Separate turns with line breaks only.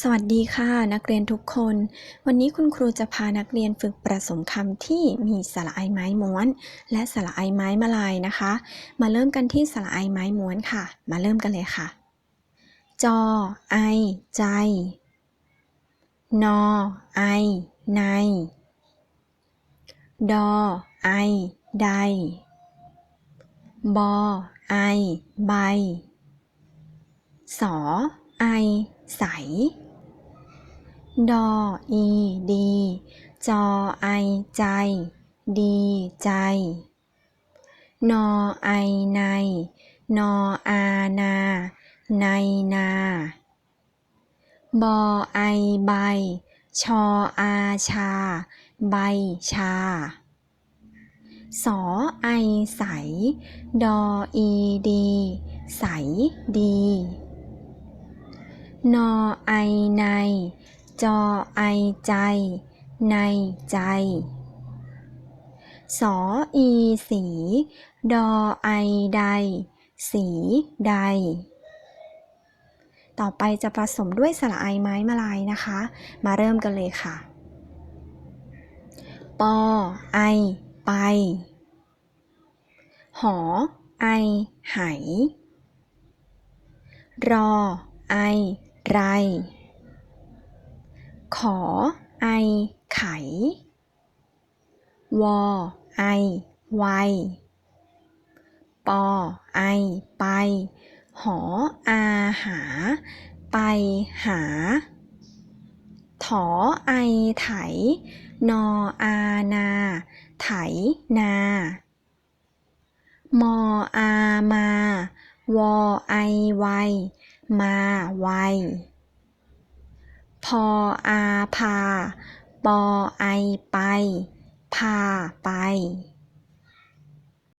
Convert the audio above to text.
สวัสดีค่ะ นักเรียนทุกคน วันนี้คุณครูจะพานักเรียนฝึกประสมคำที่มีสระไอไม้ม้วน และสระไอไม้มาลายนะคะ มาเริ่มกันที่สระไอไม้ม้วนค่ะ มาเริ่มกันเลยค่ะ จอ ไอ ใจ นอ ไอ ใน ดอ ไอ ใด บอ ไอ ใบ สอ ไอ ใส ดอ อี ดี จอ ไอ ใจ ดีใจ นอ ไอ ใน นอ อานา ในนา บอ ไอ ใบ ชอ อาชา ใบชาสอไอใส ดออีดี ใสดี นอไอใน จอไอใจ ในใจ สออีสี ดอไอใด สีใด ต่อไปจะผสมด้วยสระไอไม้มาลายนะคะ มาเริ่มกันเลยค่ะ ปอไอ ไป หอ ไอไหรอไอ ไร ขอไอไข วอไอไวปอไอไป หออาหา ไปหา ถอไอไถ นออานา ไถนา มออามา วอไอไว มาไว พออาพา ปอไอไป พาไป